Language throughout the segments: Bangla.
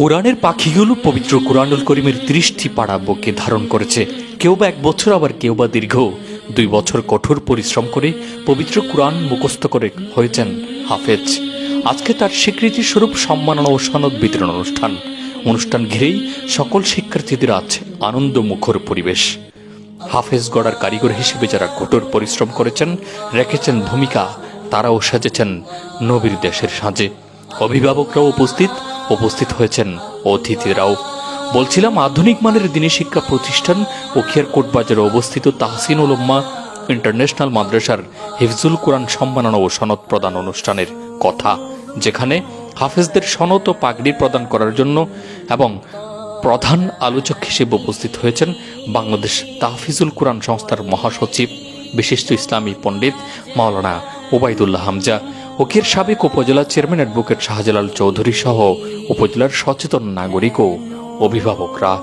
কোরআনের পাখিগুলো পবিত্র কোরআনুল করিমের দৃষ্টি পাড়া বুকে ধারণ করেছে। কেউ বা এক বছর আবার কেউ বা দীর্ঘ। দুই বছর কঠোর পরিশ্রম করে পবিত্র কোরআন মুখস্থ করে হয়েছেন হাফেজ। আজকে তার স্বীকৃতি স্বরূপ সম্মাননা ও সনদ বিতরণ অনুষ্ঠান। অনুষ্ঠান ঘিরেই সকল শিক্ষার্থীদের আছে আনন্দ মুখর পরিবেশ। হাফেজ গড়ার কারিগর হিসেবে যারা কঠোর পরিশ্রম করেছেন, রেখেছেন ভূমিকা, তারাও সাজেছেন নবীর দেশের সাজে। অভিভাবকরাও উপস্থিত উপস্থিত হয়েছেন অতিথিরাও। বলছিলাম, আধুনিক মানের দিনী শিক্ষা প্রতিষ্ঠান ও খিয়ারকোট বাজারে অবস্থিত তাহসিন উলম্মা ইন্টারন্যাশনাল মাদ্রাসার হিফজুল কোরআন সম্মাননা ও সনদ প্রদান অনুষ্ঠানের কথা, যেখানে হাফেজদের সনদ ও পাগড়ি প্রদান করার জন্য এবং প্রধান আলোচক হিসেবে উপস্থিত হয়েছেন বাংলাদেশ তাহফিজুল কোরআন সংস্থার মহাসচিব, বিশিষ্ট ইসলামী পণ্ডিত মাওলানা ওবায়দুল্লাহ হামজা। ওকের সাবেক উপজেলা চেয়ারম্যান অ্যাডভোকেট শাহজালাল চৌধুরী সহ উপজেলার সচেতন নাগরিক ও অভিভাবকরা।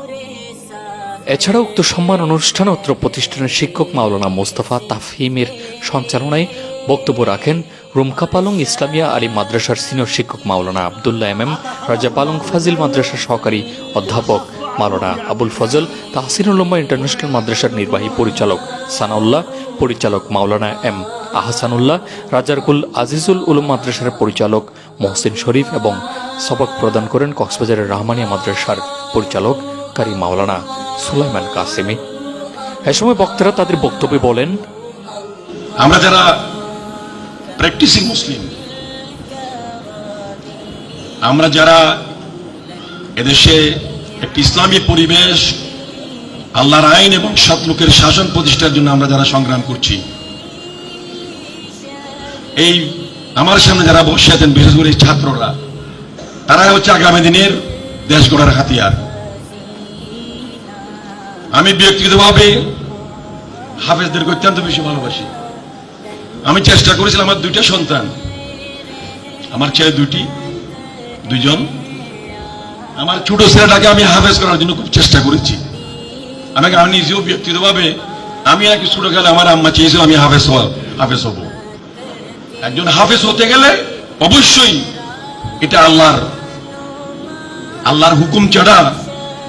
এছাড়া উক্ত সম্মান অনুষ্ঠান অত্র প্রতিষ্ঠানের শিক্ষক মাওলানা মোস্তফা তাফহিমের সঞ্চালনায় বক্তব্য রাখেন রুমকা পালং ইসলামিয়া আলী মাদ্রাসার সিনিয়র শিক্ষক মাওলানা আবদুল্লাহ এম এম, রাজা পালং ফাজিল মাদ্রাসার সহকারী অধ্যাপক মাওলানা আবুল ফজল, তাহসিনুল উম্মা ইন্টারন্যাশনাল মাদ্রাসার নির্বাহী পরিচালক সানাউল্লাহ, পরিচালক মাওলানা এম আহসানুল্লাহ, রাজারকুল আজিজুল উলুম মাদ্রাসার পরিচালক মহসিন শরীফ এবং সবক প্রদান করেন কক্সবাজারের রহমানিয়া মাদ্রাসার পরিচালক কারি মাওলানা সুলাইমান কাসেমি। এ সময় বক্তারা তাদের বক্তব্যে বলেন, আমরা যারা প্র্যাকটিসিং মুসলিম আমরা যারা এদেশে একটি ইসলামী পরিবেশ, আল্লাহর আইন এবং সৎ লোকের শাসন প্রতিষ্ঠার জন্য আমরা যারা সংগ্রাম করছি, এই আমার সামনে যারা বসে আছেন, বিশেষ করে ছাত্ররা, তারাই হচ্ছে আগামী দিনের দেশ গড়ার হাতিয়ার। আমি ব্যক্তিগতভাবে হাফেজদেরকে অত্যন্ত বেশি ভালোবাসি। আমি চেষ্টা করেছিলাম আমার দুইটা সন্তান, আমার ছেলে দুটি দুইজন আমার ছোট ছেলেটাকে আমি হাফেজ করার জন্য খুব চেষ্টা করেছি। আমাকে আমি নিজেও ব্যক্তিগতভাবে আমি নাকি ছোট গেলে আমার আম্মা চেয়েছিল আমি হাফেজ হাফেজ হব। একজন হাফেজ হতে গেলে অবশ্যই এটা আল্লাহর আল্লাহর হুকুম ছাড়া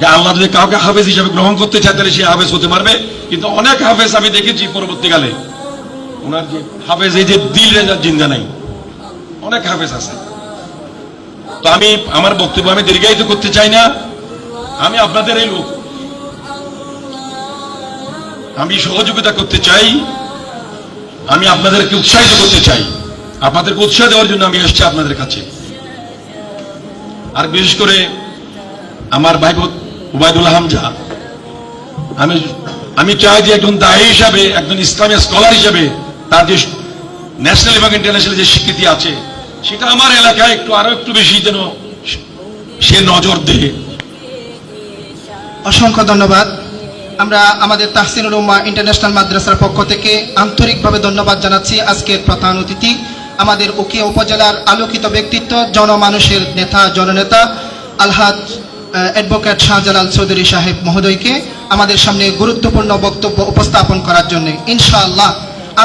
যে আল্লাহ যদি কাউকে হাফেজ হিসাবে গ্রহণ করতে চায় তাহলে সে হাফেজ হতে পারবে। কিন্তু অনেক হাফেজ আমি দেখেছি পরবর্তীকালে। ওনার যে হাফেজ, এই যে দিল রেজার জিন্দা নাই। অনেক হাফেজ আছে। তো আমি, আমার বক্তব্য আমি দীর্ঘায়িত করতে চাই না। আমি আপনাদের এই লোক। আমি সহযোগিতা করতে চাই। আমি আপনাদেরকে উৎসাহিত করতে চাই। আপনাদেরকে উৎসাহ দেওয়ার জন্য আমি এসেছি আপনাদের কাছে। আর বিশেষ করে আমার ভাই উবায়দুল হামজা আমি আমি চাই যে একজন দায়ী হিসাবে, একজন ইসলামী স্কলার হিসাবে তার যে ন্যাশনাল এবং ইন্টারন্যাশনাল যে স্বীকৃতি আছে সেটা আমার এলাকায় একটু আরও একটু বেশি যেন সে নজর দেয়। অসংখ্য ধন্যবাদ। আমরা আমাদের তাহসিনুল উম্মা ইন্টারন্যাশনাল মাদ্রাসার পক্ষ থেকে আন্তরিকভাবে ধন্যবাদ জানাচ্ছি আজকের প্রধান অতিথি। আমাদের উকিয়া উপজেলার আলোকিত ব্যক্তিত্ব, জনমানুষের নেতা, জননেতা, আলহাজ অ্যাডভোকেট শাহজালাল চৌধুরী সাহেব মহোদয়কে আমাদের সামনে গুরুত্বপূর্ণ বক্তব্য উপস্থাপন করার জন্য। ইনশাআল্লাহ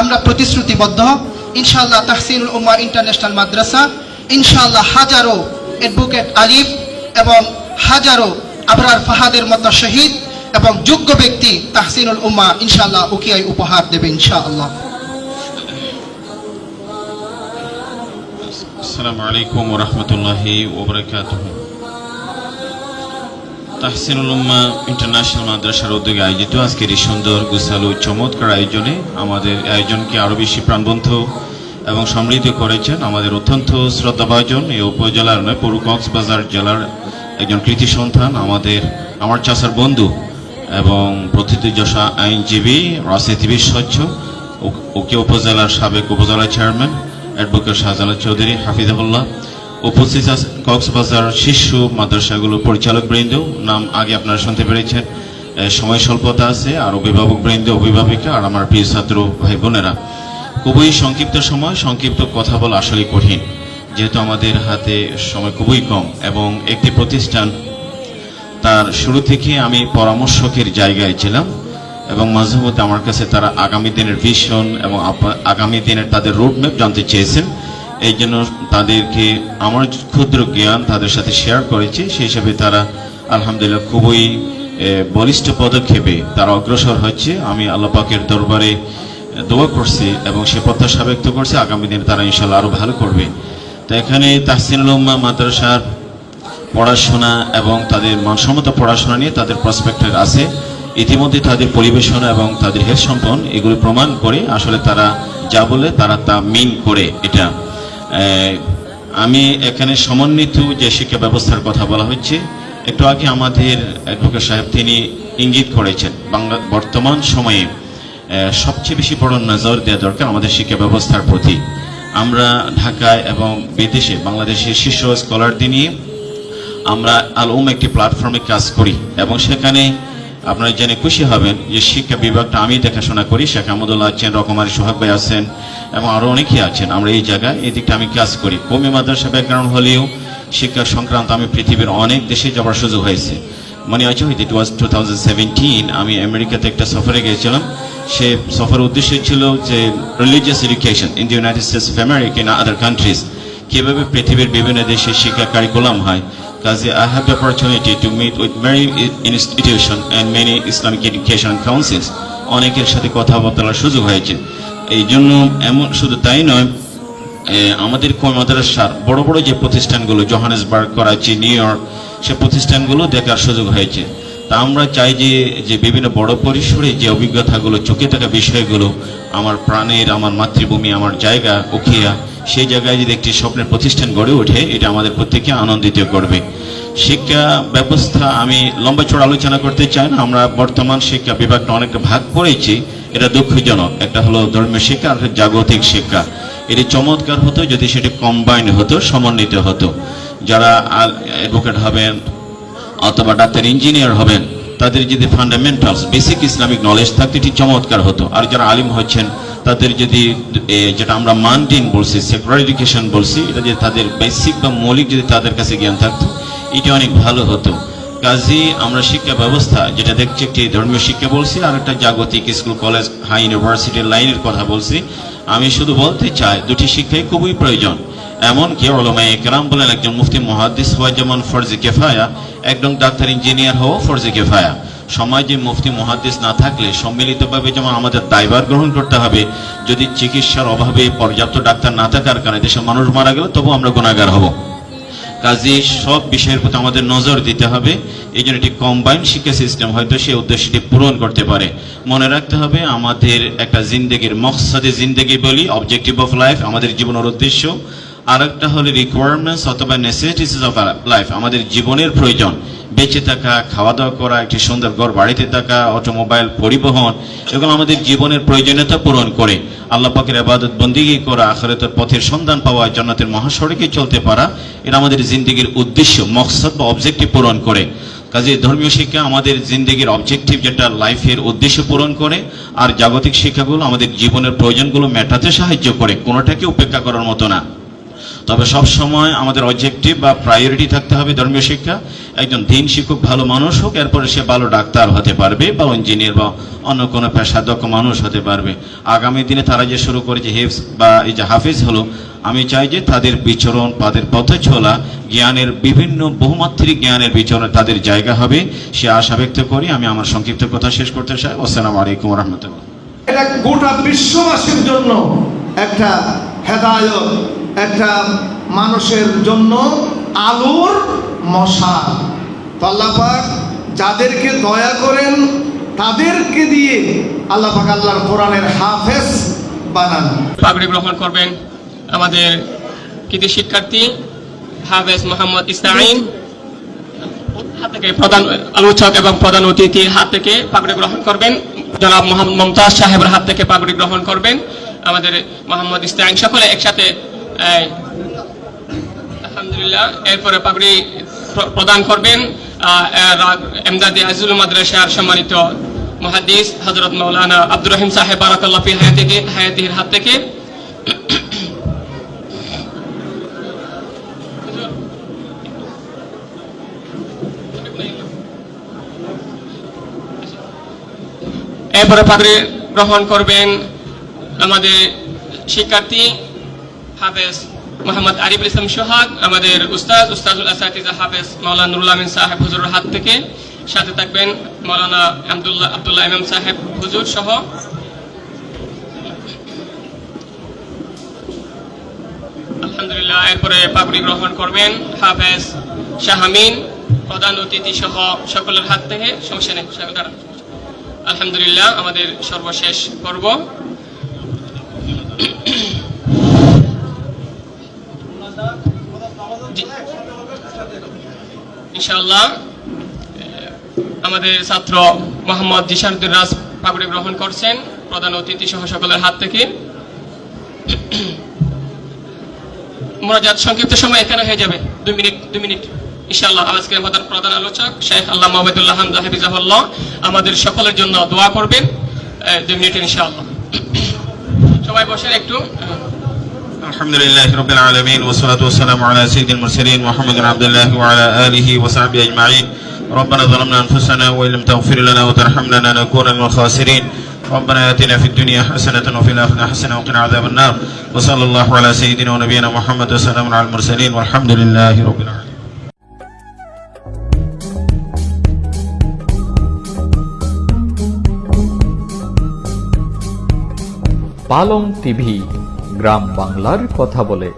আমরা প্রতিশ্রুতিবদ্ধ। ইনশাআল্লাহ তাহসিনুল উম্মা ইন্টারন্যাশনাল মাদ্রাসা, ইনশাআল্লাহ হাজারো অ্যাডভোকেট আলিফ এবং হাজারো আবরার ফাহাদের মতো শহীদ এবং যোগ্য ব্যক্তি তাহসিনুল উম্মা ইনশাআল্লাহ উকিয়ায় উপহার দেবে ইনশাআল্লাহ। আসসালামু আলাইকুম ওরহমতুল্লাহি ওবরাকাতুহ তাহসিনুল উম্মা ইন্টারন্যাশনাল মাদ্রাসার উদ্যোগে আয়োজিত আজকের এই সুন্দর গুছালু চমৎকার আয়োজনে আমাদের আয়োজনকে আরও বেশি প্রাণবন্ত এবং সমৃদ্ধ করেছেন আমাদের অত্যন্ত শ্রদ্ধাভাজন এই উপজেলার নয়, পুরো কক্সবাজার জেলার একজন কৃতি সন্তান, আমাদের, আমার চাষার বন্ধু এবং প্রথিতযশা আইনজীবী রাজনীতিবিদ স্বচ্ছ ওকে উপজেলার সাবেক উপজেলা চেয়ারম্যান, অ্যাডভোকেট শাহজালাল চৌধুরী, হাফিজাহুল্লাহ। উপস্থিত কক্সবাজার শিশু মাদ্রাসাগুলো পরিচালক বৃন্দ। নাম আগে আপনারা শুনতে পেরেছেন। সময় স্বল্পতা আছে, আর অভিভাবক বৃন্দ, অভিভাবিকা, আর আমার প্রিয় ছাত্র ভাই বোনেরা। খুবই সংক্ষিপ্ত সময়, সংক্ষিপ্ত কথা বলা আসলে কঠিন। যেহেতু আমাদের হাতে সময় খুবই কম, এবং একটি প্রতিষ্ঠান তার শুরু থেকে আমি পরামর্শকের জায়গায় ছিলাম, এবং মাঝে মধ্যে আমার কাছে তারা আগামী দিনের ভিশন এবং আগামী দিনের তাদের রোডম্যাপ জানতে চেয়েছেন। এই জন্য তাদেরকে আমার ক্ষুদ্র জ্ঞান তাদের সাথে শেয়ার করেছি। সেই হিসাবে তারা আলহামদুলিল্লাহ খুবই বলিষ্ঠ পদক্ষেপে তারা অগ্রসর হচ্ছে। আমি আল্লাপাকের দরবারে দোয়া করছি এবং সে প্রত্যাশা ব্যক্ত করছে। আগামী দিনে তারা ইনশাল্লাহ আরও ভালো করবে। তো এখানে তাহসিনুল উম্মা মাদ্রাসার পড়াশোনা এবং তাদের মানসম্মত পড়াশোনা নিয়ে তাদের প্রসপেক্টের আছে। ইতিমধ্যে তাদের পরিবেশনা এবং তাদের হেড সম্পন্ন এগুলি প্রমাণ করে আসলে তারা যা বলে তারা তা মিন করে। এটা আমি এখানে সমন্বিত যে শিক্ষা ব্যবস্থার কথা বলা হচ্ছে, একটু আগে আমাদের অ্যাডভোকেট সাহেব তিনি ইঙ্গিত করেছেন, বাংলা, বর্তমান সময়ে সবচেয়ে বেশি বড় নজর দেওয়া দরকার আমাদের শিক্ষা ব্যবস্থার প্রতি। আমরা ঢাকায় এবং বিদেশে, বাংলাদেশের শীর্ষ স্কলারদের নিয়ে আমরা আলউম একটি প্ল্যাটফর্মে কাজ করি এবং সেখানে আপনারা জেনে খুশি হবেন যে শিক্ষা বিভাগটা আমি দেখাশোনা করি, শেখ আহমদুল্লাহ আছেন, রকমারি সোহাগ ভাই আছেন, এবং আরও অনেকেই আছেন। আমরা এই জায়গায়, এই দিকটা আমি কাজ করি। কমি মাদ্রাসা ব্যাকগ্রাউন্ড হলেও শিক্ষা সংক্রান্ত আমি পৃথিবীর অনেক দেশে যাওয়ার সুযোগ হয়েছে। মনে আছে ইট ওয়াজ টু আমি আমেরিকাতে একটা সফরে গিয়েছিলাম। সে সফরের উদ্দেশ্য ছিল যে religious education in the United States of America in other countries কীভাবে পৃথিবীর বিভিন্ন দেশে শিক্ষা কারিকুলাম হয় কাজে I have the opportunity to meet with many institutions and many Islamic education councils. অনেকের সাথে কথা বলার সুযোগ হয়েছে এই জন্য এমন শুধু তাই নয় আমাদের মাদ্রাসার বড় বড় যে প্রতিষ্ঠানগুলো, জোহানেসবার্গ, করাচি, নিউ ইয়র্ক, সে প্রতিষ্ঠানগুলো দেখার সুযোগ হয়েছে তা আমরা চাই যে যে বিভিন্ন বড় পরিসরে যে অভিজ্ঞতাগুলো, চোখে থাকা বিষয়গুলো, আমার প্রাণের, আমার মাতৃভূমি, আমার জায়গা, উখিয়া, সেই জায়গায় যদি একটি স্বপ্নের প্রতিষ্ঠান গড়ে ওঠে, এটা আমাদের প্রত্যেককে আনন্দিত করবে। শিক্ষা ব্যবস্থা, আমি লম্বা চড়া আলোচনা করতে চাই না, আমরা বর্তমান শিক্ষা বিভাগটা অনেকটা ভাগ করেছি, এটা দুঃখজনক। একটা হলো ধর্মীয় শিক্ষা, আর জাগতিক শিক্ষা। এটি চমৎকার হতো যদি সেটি কম্বাইন হতো, সমন্বিত হতো। যারা অ্যাডভোকেট হবেন অথবা ডাক্তার ইঞ্জিনিয়ার হবেন, তাদের যদি ফান্ডামেন্টালস বেসিক ইসলামিক নলেজ থাকতে এটি চমৎকার হতো। আর যারা আলিম হচ্ছেন, তাদের যদি যেটা আমরা মানটিন বলছি সেকুলার এডুকেশন বলছি, এটা যে তাদের বেসিক বা মৌলিক যদি তাদের কাছে জ্ঞান থাকতো, এটি অনেক ভালো হতো। কাজী, আমরা শিক্ষা ব্যবস্থা, যেটা দেখছি একটি ধর্মীয় শিক্ষা বলছি, আর একটা জাগতিক স্কুল কলেজ হাই ইউনিভার্সিটির লাইনের কথা বলছি। আমি শুধু বলতে চাই, দুটি শিক্ষাই খুবই প্রয়োজন। এমনকি ওলামাই একরাম বলেন, একজন মুফতি মহাদ্দিস হওয়া যেমন ফরজে কেফায়া, একজন ডাক্তার ইঞ্জিনিয়ার হওয়া ফরজে কেফায়া। সমাজে মুফতি মহাদ্দিস না থাকলে সম্মিলিতভাবে যেমন আমাদের দায়ভার গ্রহণ করতে হবে, যদি চিকিৎসার অভাবে পর্যাপ্ত ডাক্তার না থাকার কারণে দেশের মানুষ মারা গেল তবু আমরা গুণাগার হব। কাজে সব বিষয়ের প্রতি আমাদের নজর দিতে হবে, এই জন্য একটি কম্বাইন শিক্ষা সিস্টেম হয়তো সেই উদ্দেশ্যটি পূরণ করতে পারে। মনে রাখতে হবে, আমাদের একটা জিন্দগির মকসাদে জিন্দগি বলি অবজেক্টিভ অফ লাইফ আমাদের জীবনের উদ্দেশ্য আর একটা হলো রিকোয়ারমেন্টস অথবা নেসেসিটিস অফ লাইফ আমাদের জীবনের প্রয়োজন। বেঁচে থাকা খাওয়া দাওয়া করা, একটি সুন্দর ঘর, বাড়িতে থাকা অটোমোবাইল পরিবহন, এগুলো আমাদের জীবনের প্রয়োজনীয়তা পূরণ করে। আল্লাহ পাকের আবাদত বন্দিগি করা, আখেরাতের পথের সন্ধান পাওয়া, জান্নাতের মহাসড়কে চলতে পারা এটা আমাদের জিন্দগির উদ্দেশ্য, মকসদ বা অবজেক্টিভ পূরণ করে। কাজে ধর্মীয় শিক্ষা আমাদের জিন্দগির অবজেক্টিভ যেটা লাইফের উদ্দেশ্য পূরণ করে, আর জাগতিক শিক্ষাগুলো আমাদের জীবনের প্রয়োজনগুলো মেটাতে সাহায্য করে, কোনোটাকে উপেক্ষা করার মতো না। তবে সব সময় আমাদের অবজেক্টিভ বা প্রায়োরিটি থাকতে হবে ধর্মীয় শিক্ষা। একজন দিন শিক্ষক ভালো মানুষ হোক, এরপরে সে ভালো ডাক্তার হতে পারবে বা ইঞ্জিনিয়ার বা অন্য কোনো পেশাদক্ষ মানুষ হতে পারবে। আগামী দিনে তারা যে শুরু করেছে হেফস বা এই যে হাফিজ হলো, আমি চাই যে তাদের বিচরণ, তাদের পথে চলা, জ্ঞানের বিভিন্ন বহুমাত্রিক জ্ঞানের বিচরণে তাদের জায়গা হবে। সে আশা ব্যক্ত করি আমি আমার সংক্ষিপ্ত কথা শেষ করতে চাই। আসসালামু আলাইকুম রহমতুল্লাহ। এটা গোটা বিশ্ববাসীর জন্য একটা হেদায়ত। একটা মানুষের জন্য আলোর মশা। পাক যাদেরকে দয়া করেন, তাদেরকে দিয়ে আল্লাহ পাক আল্লাহর কোরআনের হাফেজ বানান। পাগড়ি গ্রহণ করবেন আমাদের কৃতি শিক্ষার্থী হাফেজ মোহাম্মদ ইসরাইন হাত থেকে প্রধান আলোচক এবং প্রধান অতিথির হাত থেকে পাগড়ি গ্রহণ করবেন। জনাব মোহাম্মদ মমতাজ সাহেবের হাত থেকে পাগড়ি গ্রহণ করবেন। আমাদের মোহাম্মদ ইসরাইন সকলে একসাথে আলহামদুলিল্লাহ, এরপরে পাগড়ি প্রদান করবেন এমদাদি আজিজুল মাদ্রাসার সম্মানিত মহাদিস হজরত মৌলানা আব্দুর রহিম সাহেব, বারাকাল্লাহ ফি হায়াতিহি হায়াতিহির হাত থেকে। এরপরে পাগড়ি গ্রহণ করবেন আমাদের শিক্ষার্থী হাফেজ মোহাম্মদ আরিফুল ইসলাম সোহাগ, আমাদের উস্তাদ উস্তাদুল আসাতিজা হাফেজ মাওলানা নুরুল আমিন সাহেব হুজুরের হাত থেকে। সাথে থাকবেন মাওলানা আব্দুল্লাহ আব্দুল্লাহ ইমাম সাহেব হুজুর সহ। আলহামদুলিল্লাহ, এরপরে পাগড়ি গ্রহণ করবেন হাফেজ শাহামিন প্রধান অতিথি সহ সকলের হাত থেকে। সমস্যা নেই আলহামদুলিল্লাহ, আমাদের সর্বশেষ পর্ব। ইনশাআল্লাহ আমাদের ছাত্র মোহাম্মদ জিশারুদ্দিন রাজ পাগড়ি গ্রহণ করছেন, প্রধান অতিথি সহ সকলের হাত থেকে। সংক্ষিপ্ত সময় এখানে হয়ে যাবে। দুই মিনিট দুই মিনিট। আজকের প্রধান প্রধান আলোচক শেখ আল্লাহ মোহাম্মদুল্লাহ হাফিজাহুল্লাহ আমাদের সকলের জন্য দোয়া করবেন। দুই মিনিট ইনশাআল্লাহ। সবাই বসেন একটু। الحمد لله رب العالمين والصلاة والسلام على سيد المرسلين محمد بن عبد الله وعلى آله وصحبه أجمعين ربنا ظلمنا أنفسنا وإن لم تغفر لنا وترحمنا لنكون من الخاسرين ربنا آتنا في الدنيا حسنة وفي الآخرة حسنة وقنا عذاب النار وصلى الله على سيدنا ونبينا محمد وسلام على المرسلين والحمد لله رب العالمين পালং টিভি গ্রাম বাংলার কথা বলে।